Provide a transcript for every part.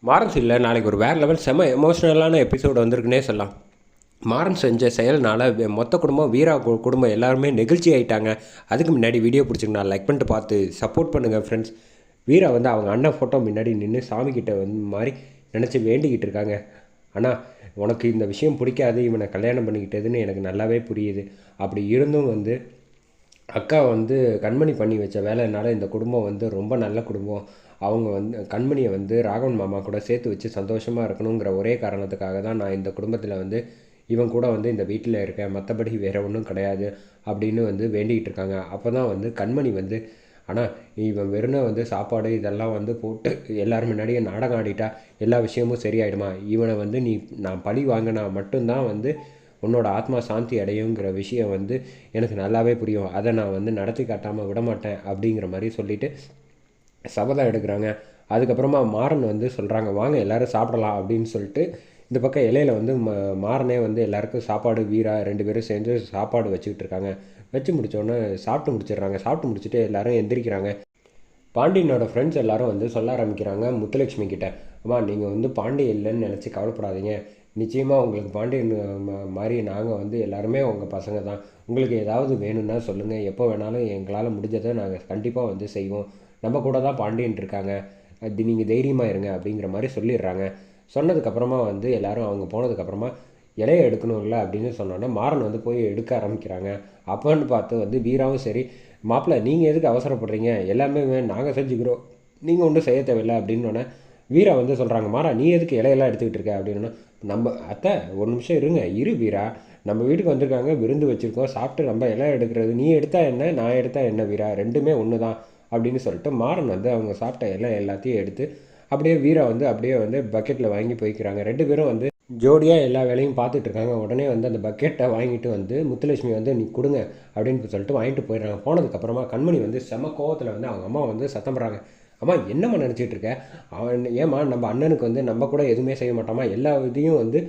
மாறன் இல்லை நாளைக்கு ஒரு வேறு லெவல் செம எமோஷ்னலான எபிசோடு வந்திருக்குன்னே சொல்லலாம். மாறன் செஞ்ச செயல்னால் மொத்த குடும்பம் வீரா கு- குடும்பம் எல்லாருமே நெகிழ்ச்சி ஆயிட்டாங்க. அதுக்கு முன்னாடி வீடியோ பிடிச்சிங்கன்னா லைக் பண்ணிட்டு பார்த்து சப்போர்ட் பண்ணுங்கள் ஃப்ரெண்ட்ஸ் வீரா வந்து அவங்க அண்ணன் ஃபோட்டோ முன்னாடி நின்று சாமிக்கிட்ட வந்து மாதிரி நினச்சி வேண்டிக்கிட்டு இருக்காங்க. ஆனால் உனக்கு இந்த விஷயம் பிடிக்காது இவனை கல்யாணம் பண்ணிக்கிட்டதுன்னு எனக்கு நல்லாவே புரியுது. அப்படி இருந்தும் வந்து அக்கா வந்து கண்மணி பண்ணி வச்ச வேலைனால இந்த குடும்பம் வந்து ரொம்ப நல்ல குடும்பம். அவங்க வந்து கண்மணியை வந்து ராகவன் மாமா கூட சேர்த்து வச்சு சந்தோஷமாக இருக்கணுங்கிற ஒரே காரணத்துக்காக தான் நான் இந்த குடும்பத்தில் வந்து இவன் கூட வந்து இந்த வீட்டில் இருக்கேன். மற்றபடி வேறு ஒன்றும் கிடையாது அப்படின்னு வந்து வேண்டிகிட்டு இருக்காங்க. அப்போ தான் வந்து கண்மணி வந்து ஆனால் இவன் வெறும் வந்து சாப்பாடு இதெல்லாம் வந்து போட்டு எல்லாரும் முன்னாடியே நாடகம் ஆடிட்டா எல்லா விஷயமும் சரியாயிடுமா? இவனை வந்து நீ நான் பழி வாங்கினா மட்டும்தான் வந்து உன்னோட ஆத்மா சாந்தி அடையுங்கிற விஷயம் வந்து எனக்கு நல்லாவே புரியும். அதை நான் வந்து நடத்தி காட்டாமல் விட மாட்டேன் அப்படிங்கிற மாதிரி சொல்லிவிட்டு சபதம் எடுக்கிறாங்க. அதுக்கப்புறமா மாறன் வந்து சொல்கிறாங்க வாங்க எல்லோரும் சாப்பிடலாம் அப்படின்னு சொல்லிட்டு இந்த பக்கம் இலையில் வந்து ம மாறனே வந்து எல்லாருக்கும் சாப்பாடு வீரா ரெண்டு பேரும் சேர்ந்து சாப்பாடு வச்சுக்கிட்டு இருக்காங்க. வச்சு முடித்தோடனே சாப்பிட்டு முடிச்சிடுறாங்க. சாப்பிட்டு முடிச்சுட்டு எல்லாரும் எந்திரிக்கிறாங்க. பாண்டியனோட ஃப்ரெண்ட்ஸ் எல்லாரும் வந்து சொல்ல ஆரம்பிக்கிறாங்க முத்துலட்சுமி கிட்ட அம்மா நீங்கள் வந்து பாண்டிய இல்லைன்னு நினச்சி கவலைப்படாதீங்க. நிச்சயமாக உங்களுக்கு பாண்டியன் மாதிரி நாங்கள் வந்து எல்லாருமே உங்கள் பசங்க தான். உங்களுக்கு ஏதாவது வேணும்னா சொல்லுங்கள் எப்போ வேணாலும் எங்களால் முடிஞ்சதை நாங்கள் கண்டிப்பாக வந்து செய்வோம். நம்ம கூட தான் பாண்டியன் இருக்காங்க. அது நீங்கள் தைரியமாக இருங்க அப்படிங்கிற மாதிரி சொல்லிடுறாங்க. சொன்னதுக்கப்புறமா வந்து எல்லாரும் அவங்க போனதுக்கப்புறமா இலையை எடுக்கணும்ல அப்படின்னு சொன்னோன்னே மாறன் வந்து போய் எடுக்க ஆரம்பிக்கிறாங்க. அப்போன்னு பார்த்து வந்து வீராவும் சரி மாப்பிள்ளை நீங்கள் எதுக்கு அவசரப்படுறீங்க? எல்லாமே நாங்கள் செஞ்சுக்கிறோம். நீங்கள் ஒன்றும் செய்ய தேவையில்லை. அப்படின்னோடனே வீரா வந்து சொல்கிறாங்க மாறா நீ எதுக்கு இலையெல்லாம் எடுத்துக்கிட்டு இருக்க? அப்படின்னா. நம்ம அத்தை ஒரு நிமிஷம் இருங்க. இரு வீரா. நம்ம வீட்டுக்கு வந்திருக்காங்க விருந்து வச்சுருக்கோம் சாப்பிட்டு நம்ம இலை எடுக்கிறது. நீ எடுத்தா என்ன நான் எடுத்தா என்ன வீரா? ரெண்டுமே ஒன்று தான் அப்படின்னு சொல்லிட்டு மாறன் வந்து அவங்க சாப்பிட்ட இலை எல்லாத்தையும் எடுத்து அப்படியே வீரா வந்து அப்படியே வந்து பக்கெட்டில் வாங்கி போய்க்கிறாங்க. ரெண்டு பேரும் வந்து ஜோடியாக எல்லா வேலையும் பார்த்துட்டு இருக்காங்க. உடனே வந்து அந்த பக்கெட்டை வாங்கிட்டு வந்து முத்துலட்சுமி வந்து நீ கொடுங்க அப்படின்னு சொல்லிட்டு வாங்கிட்டு போயிடுறாங்க. போனதுக்கப்புறமா கண்மணி வந்து செம கோவத்தில் வந்து அவங்க அம்மா வந்து சத்தம் போடுறாங்க. அம்மா என்னம்மா நினச்சிட்டு இருக்க? அவன் ஏம்மா நம்ம அண்ணனுக்கு வந்து நம்ம கூட எதுவுமே செய்ய மாட்டோமா எல்லா இதையும் வந்து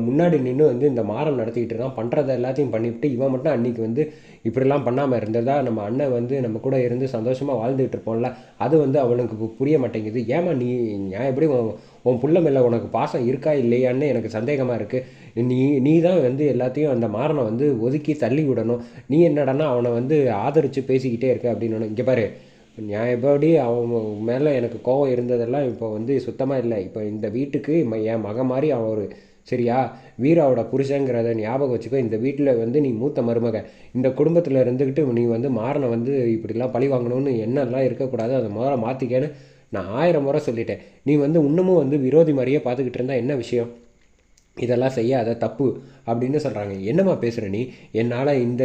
முன்னாடி நின்று வந்து இந்த மாறம் நடத்திக்கிட்டு இருக்கான். பண்ணுறத எல்லாத்தையும் பண்ணிவிட்டு இவன் மட்டும் அன்றைக்கி வந்து இப்படிலாம் பண்ணாமல் இருந்ததா நம்ம அண்ணன் வந்து நம்ம கூட இருந்து சந்தோஷமாக வாழ்ந்துகிட்டு இருப்போம்ல அது வந்து அவனுக்கு பு- புரிய மாட்டேங்குது. ஏமா நீ நான் எப்படி உன் உன் புள்ள மேலே உனக்கு பாசம் இருக்கா இல்லையான்னு எனக்கு சந்தேகமாக இருக்குது நீ நீ தான் வந்து எல்லாத்தையும் அந்த மாறனை வந்து ஒதுக்கி தள்ளி விடணும். நீ என்னடான்னா அவனை வந்து ஆதரித்து பேசிக்கிட்டே இருக்க அப்படின்னு. இங்கே பாரு நியாயப்படி அவன் மேலே எனக்கு கோவம் இருந்ததெல்லாம் இப்போ வந்து சுத்தமாக இல்லை. இப்போ இந்த வீட்டுக்கு என் மகன் மாதிரி அவன் ஒரு சரியா வீராவோட புருஷங்கிறத ஞாபகம் வச்சுக்கோ. இந்த வீட்டில் வந்து நீ மூத்த மருமக. இந்த குடும்பத்தில் இருந்துக்கிட்டு நீ வந்து மாறனை வந்து இப்படிலாம் பழி வாங்கணும்னு எண்ணெல்லாம் இருக்கக்கூடாது. அதை முதல்ல மாற்றிக்கன்னு நான் ஆயிரம் முறை சொல்லிட்டேன். நீ வந்து இன்னமும் வந்து விரோதி மாதிரியே பார்த்துக்கிட்டு இருந்தா என்ன விஷயம்? இதெல்லாம் செய்யாத தப்பு அப்படின்னு சொல்கிறாங்க என்னம்மா பேசுகிற நீ? என்னால் இந்த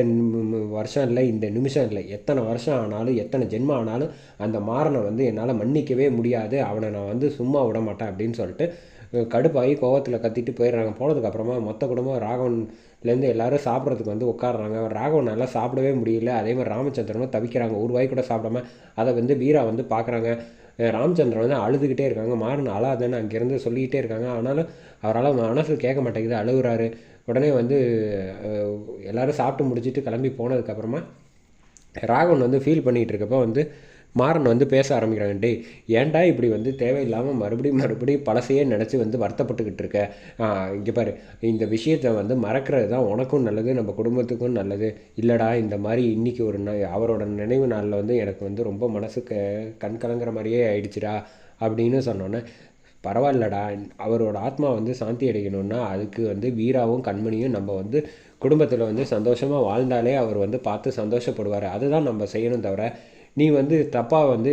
வருஷம் இல்லை இந்த நிமிஷம் இல்லை. எத்தனை வருஷம் ஆனாலும் எத்தனை ஜென்மம் ஆனாலும் அந்த மாறனை வந்து என்னால் மன்னிக்கவே முடியாது. அவனை நான் வந்து சும்மா விட மாட்டேன் அப்படின்னு சொல்லிட்டு கடுப்பாகி கோவத்தில் கத்திட்டு போயிடுறாங்க. போனதுக்கப்புறமா மொத்த குடும்பம் ராகவன்லேருந்து எல்லாரும் சாப்பிட்றதுக்கு வந்து உட்காடுறாங்க ராகவன் நல்லா சாப்பிடவே முடியல. அதே மாதிரி ராமச்சந்திரனும் தவிக்கிறாங்க. ஒரு வாய் கூட சாப்பிடாம அதை வந்து வீரா வந்து பார்க்குறாங்க ராமச்சந்திரன் வந்து அழுதுகிட்டே இருக்காங்க. மாறன் அழாதன்னு அங்கேருந்து சொல்லிக்கிட்டே இருக்காங்க. ஆனாலும் அவரால் மனசு கேட்க மாட்டேங்குது. அழுகுறாரு. உடனே வந்து எல்லோரும் சாப்பிட்டு முடிச்சிட்டு கிளம்பி போனதுக்கப்புறமா ராகவன் வந்து ஃபீல் பண்ணிகிட்டு இருக்கப்போ வந்து மாறன் வந்து பேச ஆரம்பிக்கிறாங்க. டே ஏன்டா இப்படி வந்து தேவையில்லாமல் மறுபடியும் மறுபடியும் பழசையே நினச்சி வந்து வருத்தப்பட்டுக்கிட்டு இருக்க? இங்கே பாரு. இந்த விஷயத்தை வந்து மறக்கிறது தான் உனக்கும் நல்லது நம்ம குடும்பத்துக்கும் நல்லது. இல்லைடா இந்த மாதிரி இன்னைக்கு ஒரு நாள் அவரோட நினைவு நாளில் வந்து எனக்கு வந்து ரொம்ப மனசுக்கு கண் கலங்குற மாதிரியே ஆயிடுச்சுடா அப்படின்னு சொன்னோன்னே பரவாயில்லடா. அவரோட ஆத்மா வந்து சாந்தி அடையணும்னா அதுக்கு வந்து வீராவும் கண்மணியும் நம்ம வந்து குடும்பத்தில் வந்து சந்தோஷமாக வாழ்ந்தாலே அவர் வந்து பார்த்து சந்தோஷப்படுவார். அதுதான் நம்ம செய்யணும் தவிர நீ வந்து தப்பாக வந்து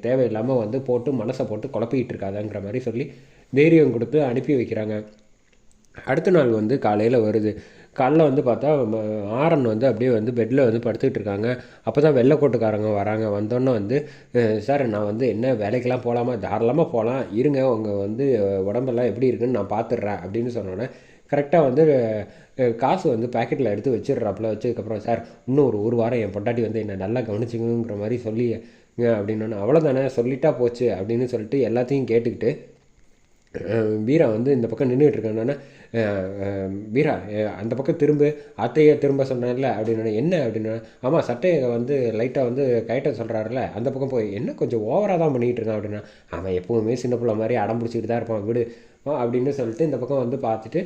தேவையில்லாமல் வந்து போட்டு மனசை போட்டு குழப்பிக்கிட்டு இருக்காதங்கிற மாதிரி சொல்லி தைரியம் கொடுத்து அனுப்பி வைக்கிறாங்க. அடுத்த நாள் வந்து காலையில் வருது. காலைல வந்து பார்த்தா ம- ஆரன் வந்து அப்படியே வந்து பெட்டில் வந்து படுத்துக்கிட்டு இருக்காங்க அப்போ தான் வெள்ளைக்கோட்டுக்காரங்க வராங்க. வந்தோன்னே வந்து சார் நான் வந்து என்ன வேலைக்கெல்லாம் போகலாமா தாராளமாக போகலாம் இருங்க உங்கள் வந்து உடம்பெல்லாம் எப்படி இருக்குன்னு நான் பார்த்துட்றேன். அப்படின்னு சொன்னோன்னே கரெக்டாக வந்து காசு வந்து பேக்கெட்டில் எடுத்து வச்சிடுறாப்புல வச்சதுக்கப்புறம் சார் இன்னும் ஒரு ஒரு வாரம் என் பொண்டாட்டி வந்து என்னை நல்லா கவனிச்சிக்கணுங்கிற மாதிரி சொல்லி அப்படின்னு அவ்வளோதானே சொல்லிட்டா போச்சு அப்படின்னு சொல்லிட்டு எல்லாத்தையும் கேட்டுக்கிட்டு பீரா வீரா வந்து இந்த பக்கம் நின்றுட்டு பீரா வீரா அந்த பக்கம் திரும்ப அத்தையை திரும்ப சொன்னார்ல அப்படின்னு என்ன? அப்படின்னா ஆமாம் சட்டையை வந்து லைட்டாக வந்து கைட்ட சொல்கிறாருல அந்த பக்கம் போய் என்ன கொஞ்சம் ஓவராக தான் பண்ணிகிட்டு இருக்கான் அப்படின்னா அவன் எப்போவுமே சின்ன பிள்ளை மாதிரி அடம் பிடிச்சிட்டு தான் இருப்பான் வீடு அப்படின்னு சொல்லிட்டு இந்த பக்கம் வந்து பார்த்துட்டு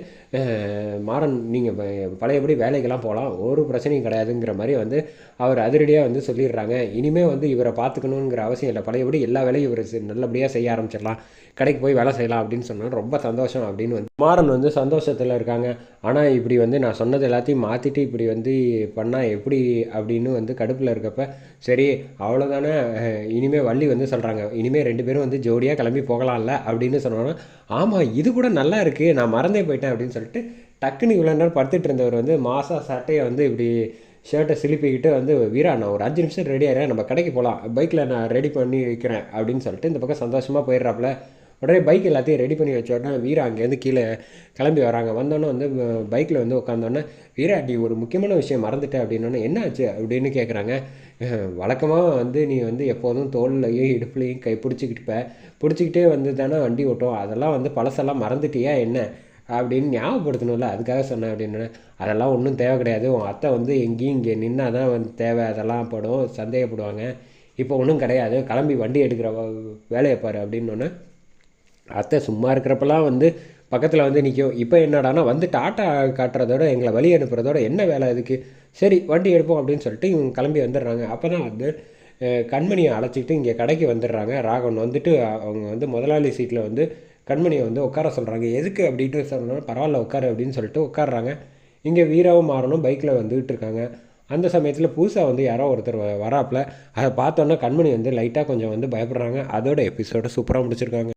மாறன் நீங்கள் பழையபடி வேலைக்கெல்லாம் போகலாம் ஒரு பிரச்சனையும் கிடையாதுங்கிற மாதிரி வந்து அவர் அதிரடியாக வந்து சொல்லிடுறாங்க. இனிமேல் வந்து இவரை பார்த்துக்கணுங்கிற அவசியம் இல்லை. பழையபடி எல்லா வேலையும் இவர் நல்லபடியாக செய்ய ஆரம்பிச்சிடலாம். கடைக்கு போய் வேலை செய்யலாம் அப்படின்னு சொன்னால் ரொம்ப சந்தோஷம் அப்படின்னு வந்து மாறன் வந்து சந்தோஷத்தில் இருக்காங்க. ஆனால் இப்படி வந்து நான் சொன்னது எல்லாத்தையும் மாற்றிட்டு இப்படி வந்து பண்ணால் எப்படி அப்படின்னு வந்து கடுப்பில் இருக்கப்ப சரி அவ்வளோதானே இனிமேல் வள்ளி வந்து சொல்கிறாங்க இனிமேல் ரெண்டு பேரும் வந்து ஜோடியாக கிளம்பி போகலாம்ல அப்படின்னு சொன்னோன்னா ஆமாம் இது கூட நல்லா இருக்குது நான் மறந்தே போயிட்டேன் அப்படின்னு சொல்லிட்டு டக்குன்னு இவ்வளோ நேரம் படுத்துட்டு இருந்தவர் வந்து மாசா சட்டையை வந்து இப்படி ஷர்ட்டை சிலிப்பிக்கிட்டு வந்து வீரா நான் ஒரு அஞ்சு நிமிஷம் ரெடி ஆகிறேன் நம்ம கடைக்கு போகலாம் பைக்கில் நான் ரெடி பண்ணி வைக்கிறேன் அப்படின்னு சொல்லிட்டு இந்த பக்கம் சந்தோஷமாக போயிடுறாப்புல. உடனே பைக் எல்லாத்தையும் ரெடி பண்ணி வச்ச உடனே வீரா அங்கேருந்து கீழே கிளம்பி வராங்க. வந்தோன்னே வந்து பைக்கில் வந்து உட்காந்தோன்னே வீரா நீ ஒரு முக்கியமான விஷயம் மறந்துட்டேன் அப்படின்னோடனே என்ன ஆச்சு? அப்படின்னு கேட்குறாங்க வழக்கமாக வந்து நீ வந்து எப்போதும் தோல்லையும் இடுப்புலையும் கை பிடிச்சிக்கிட்டுப்ப பிடிச்சிக்கிட்டே வந்து தானே வண்டி ஓட்டும் அதெல்லாம் வந்து பழசெல்லாம் மறந்துட்டியா என்ன? அப்படின்னு ஞாபகப்படுத்தணும்ல. அதுக்காக சொன்னேன் அப்படின்னு அதெல்லாம் ஒன்றும் தேவை கிடையாது. உன் அத்தை வந்து எங்கேயும் இங்கே நின்னா தான் வந்து தேவை. அதெல்லாம் படும். சந்தேகப்படுவாங்க. இப்போ ஒன்றும் கிடையாது. கிளம்பி வண்டி எடுக்கிற வேலையை பாரு அப்படின்னோடனே அத்தை சும்மா இருக்கிறப்பெல்லாம் வந்து பக்கத்தில் வந்து நிற்கும் இப்போ என்னடான்னா வந்து டாட்டா காட்டுறதோட எங்களை வழி அனுப்புறதோட என்ன வேலை இதுக்கு சரி வண்டி எடுப்போம் அப்படின்னு சொல்லிட்டு இவங்க கிளம்பி வந்துடுறாங்க. அப்போ தான் வந்து கண்மணியை அழைச்சிக்கிட்டு இங்கே கடைக்கு வந்துடுறாங்க. ராகவன் வந்துட்டு அவங்க வந்து முதலாளி சீட்டில் வந்து கண்மணியை வந்து உட்கார சொல்கிறாங்க எதுக்கு அப்படின்ட்டு சொன்னாலும் பரவாயில்ல உட்காரு அப்படின்னு சொல்லிட்டு உட்காடுறாங்க இங்கே வீராவும் மாறணும் பைக்கில் வந்துகிட்டு இருக்காங்க. அந்த சமயத்தில் புதுசாக வந்து யாரோ ஒருத்தர் வ- வராப்புல அதை பார்த்தோன்னே கண்மணி வந்து லைட்டாக கொஞ்சம் வந்து பயப்படுறாங்க. அதோட எபிசோட சூப்பராக முடிச்சிருக்காங்க.